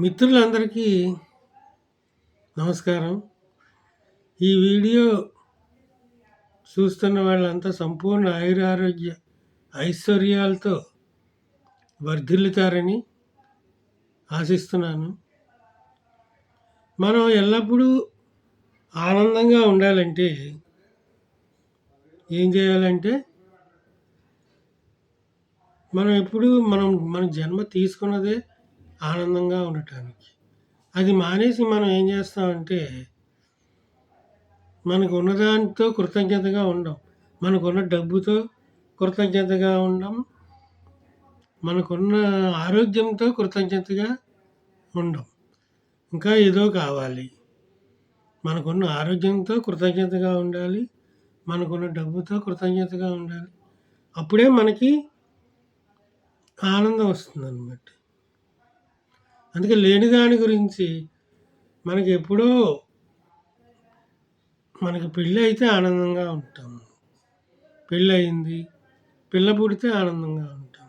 మిత్రులందరికీ నమస్కారం. ఈ వీడియో చూస్తున్న వాళ్ళంతా సంపూర్ణ ఆయురారోగ్య ఐశ్వర్యాలతో వర్ధిల్లుతారని ఆశిస్తున్నాను. మనం ఎల్లప్పుడూ ఆనందంగా ఉండాలంటే ఏం చేయాలంటే మనం ఎప్పుడు మనం మన జన్మ తీసుకున్నదే ఆనందంగా ఉండటానికి. అది మానేసి మనం ఏం చేస్తామంటే మనకు ఉన్నదానితో కృతజ్ఞతగా ఉండం. మనకున్న డబ్బుతో కృతజ్ఞతగా ఉండం. మనకున్న ఆరోగ్యంతో కృతజ్ఞతగా ఉండం. ఇంకా ఏదో కావాలి. మనకున్న ఆరోగ్యంతో కృతజ్ఞతగా ఉండాలి. మనకున్న డబ్బుతో కృతజ్ఞతగా ఉండాలి. అప్పుడే మనకి ఆనందం వస్తుంది అన్నమాట అందుకే లేని దాని గురించి మనకి ఎప్పుడో మనకి పెళ్ళి అయితే ఆనందంగా ఉంటాం. పెళ్ళి అయింది పిల్ల పుడితే ఆనందంగా ఉంటాం.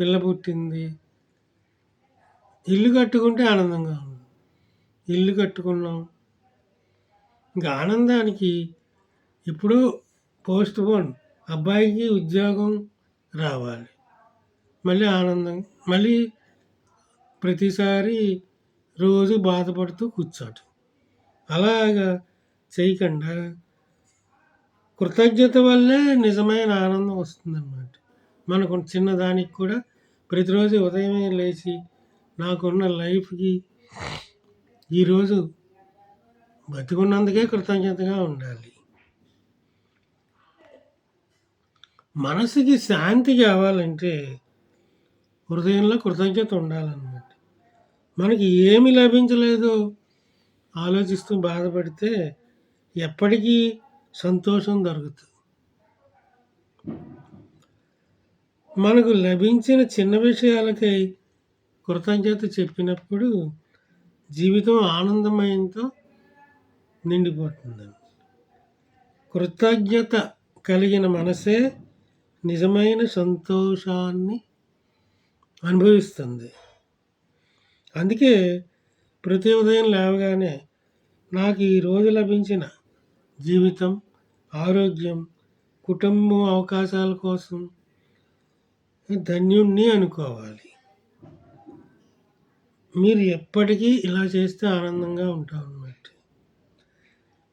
పిల్ల పుట్టింది ఇల్లు కట్టుకుంటే ఆనందంగా ఉన్నాం. ఇల్లు కట్టుకున్నాం. ఇంకా ఆనందానికి ఇప్పుడు పోస్ట్ పోన్ అబ్బాయికి ఉద్యోగం రావాలి. మళ్ళీ ఆనందం మళ్ళీ ప్రతిసారి రోజు బాధపడుతూ కూర్చోటం అలాగా చేయకుండా కృతజ్ఞత వల్లే నిజమైన ఆనందం వస్తుందన్నమాట. మనకు చిన్నదానికి కూడా ప్రతిరోజు ఉదయమే లేచి నాకున్న లైఫ్కి ఈరోజు బతికున్నందుకే కృతజ్ఞతగా ఉండాలి. మనసుకి శాంతి కావాలంటే హృదయంలో కృతజ్ఞత ఉండాలన్నమాట. మనకి ఏమి లభించలేదో. ఆలోచిస్తూ బాధపడితే ఎప్పటికీ సంతోషం దొరుకుతుంది. మనకు లభించిన చిన్న విషయాలకై కృతజ్ఞత చెప్పినప్పుడు జీవితం ఆనందమయంతో నిండిపోతుంది కృతజ్ఞత కలిగిన మనసే నిజమైన సంతోషాన్ని అనుభవిస్తుంది. అందుకే ప్రతి ఉదయం లేవగానే నాకు ఈరోజు లభించిన జీవితం ఆరోగ్యం కుటుంబం అవకాశాల కోసం ధన్యుణ్ణి అనుకోవాలి. మీరు ఎప్పటికీ ఇలా చేస్తే ఆనందంగా ఉంటాం అన్నమాట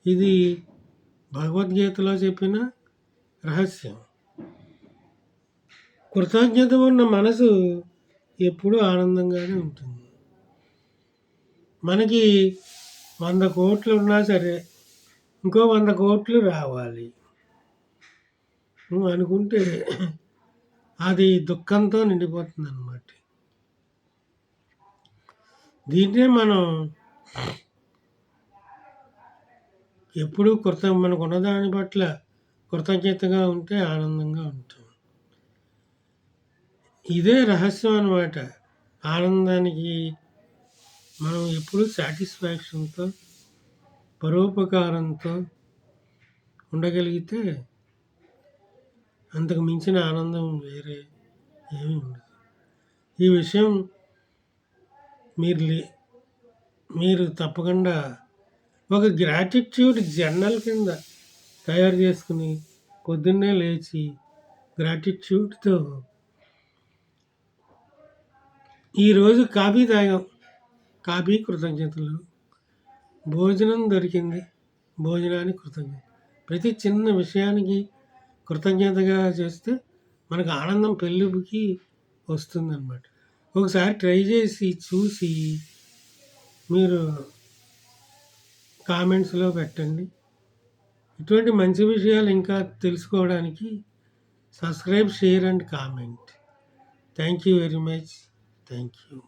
ఇది భగవద్గీతలో చెప్పిన రహస్యం. కృతజ్ఞత ఉన్న మనసు ఎప్పుడూ ఆనందంగానే ఉంటుంది. మనకి వంద కోట్లు ఉన్నా సరే ఇంకో వంద కోట్లు రావాలి. నువ్వు అనుకుంటే అది దుఃఖంతో నిండిపోతుంది అన్నమాట దీన్నే మనం ఎప్పుడూ కృత మనకు ఉన్నదాని పట్ల కృతజ్ఞతగా ఉంటే ఆనందంగా ఉంటాం. ఇదే రహస్యం అనమాట ఆనందానికి మనం ఎప్పుడు సాటిస్ఫాక్షన్తో పరోపకారంతో ఉండగలిగితే అంతకు మించిన ఆనందం వేరే ఏమీ ఉండదు. ఈ విషయం మీరు మీరు తప్పకుండా ఒక గ్రాటిట్యూడ్ జర్నల్ కింద తయారు చేసుకుని పొద్దున్నే లేచి గ్రాటిట్యూడ్తో ఈరోజు కాఫీ తాగాం. కాఫీ కృతజ్ఞతలు. భోజనం దొరికింది. భోజనానికి కృతజ్ఞత. ప్రతి చిన్న విషయానికి కృతజ్ఞతగా చేస్తే మనకు ఆనందం పెళ్ళికి వస్తుందన్నమాట. ఒకసారి ట్రై చేసి చూసి మీరు కామెంట్స్లో పెట్టండి. ఇటువంటి మంచి విషయాలు ఇంకా తెలుసుకోవడానికి subscribe share and comment. Thank you very much. Thank you.